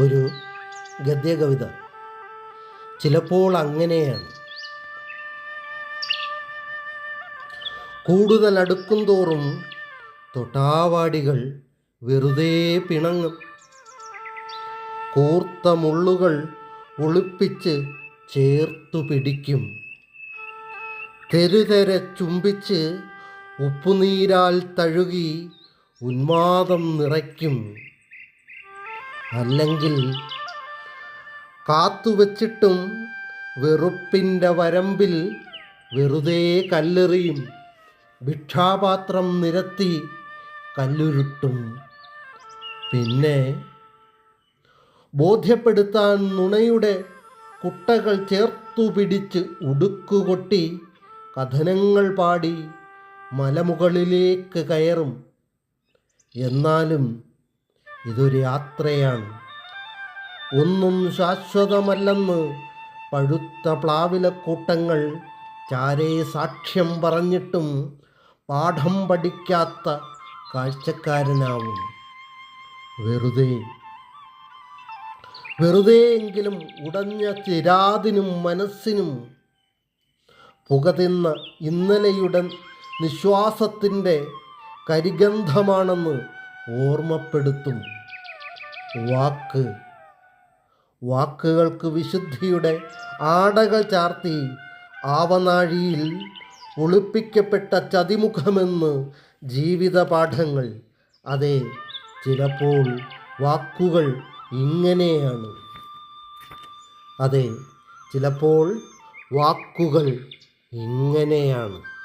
ഒരു ഗദ്യകവിത. ചിലപ്പോൾ അങ്ങനെയാണ്. കൂടുതൽ അടുക്കും തോറും തൊട്ടാവാടികൾ വെറുതെ പിണങ്ങും. കൂർത്ത മുള്ളുകൾ ഒളിപ്പിച്ച് ചേർത്തു പിടിക്കും. തെരുതെരെ ചുംബിച്ച് ഉപ്പുനീരാൽ തഴുകി ഉന്മാദം നിറയ്ക്കും. അല്ലെങ്കിൽ കാത്തുവച്ചിട്ടും വെറുപ്പിന്റെ വരമ്പിൽ വെറുതെ കല്ലെറിയും. ഭിക്ഷാപാത്രം നിരത്തി കല്ലുരുട്ടും. പിന്നെ ബോധ്യപ്പെടുത്താൻ നുണയുടെ കുട്ടകൾ ചേർത്തു പിടിച്ച് ഉടുക്കുകൊട്ടി കഥനങ്ങൾ പാടി മലമുകളിലേക്ക് കയറും. എന്നാലും ഇതൊരു യാത്രയാണ്. ഒന്നും ശാശ്വതമല്ലെന്ന് പഴുത്ത പ്ലാവിലക്കൂട്ടങ്ങൾ ചാരേ സാക്ഷ്യം പറഞ്ഞിട്ടും പാഠം പഠിക്കാത്ത കാഴ്ചക്കാരനാവും. വെറുതെ. വെറുതെയെങ്കിലും ഉടഞ്ഞ ചിരാതിനും മനസ്സിനും പുക തിന്ന ഇന്നലെയുടെ നിശ്വാസത്തിന്റെ കരിഗന്ധമാണെന്ന് ഓർമ്മപ്പെടുത്തും. വാക്ക്. വാക്കുകൾക്ക് വിശുദ്ധിയുടെ ആടകൾ ചാർത്തി ആവനാഴിയിൽ ഒളിപ്പിക്കപ്പെട്ട ചതിമുഖമെന്ന് ജീവിത പാഠങ്ങൾ അതെ ചിലപ്പോൾ വാക്കുകൾ ഇങ്ങനെയാണ്. അതെ ചിലപ്പോൾ വാക്കുകൾ ഇങ്ങനെയാണ്.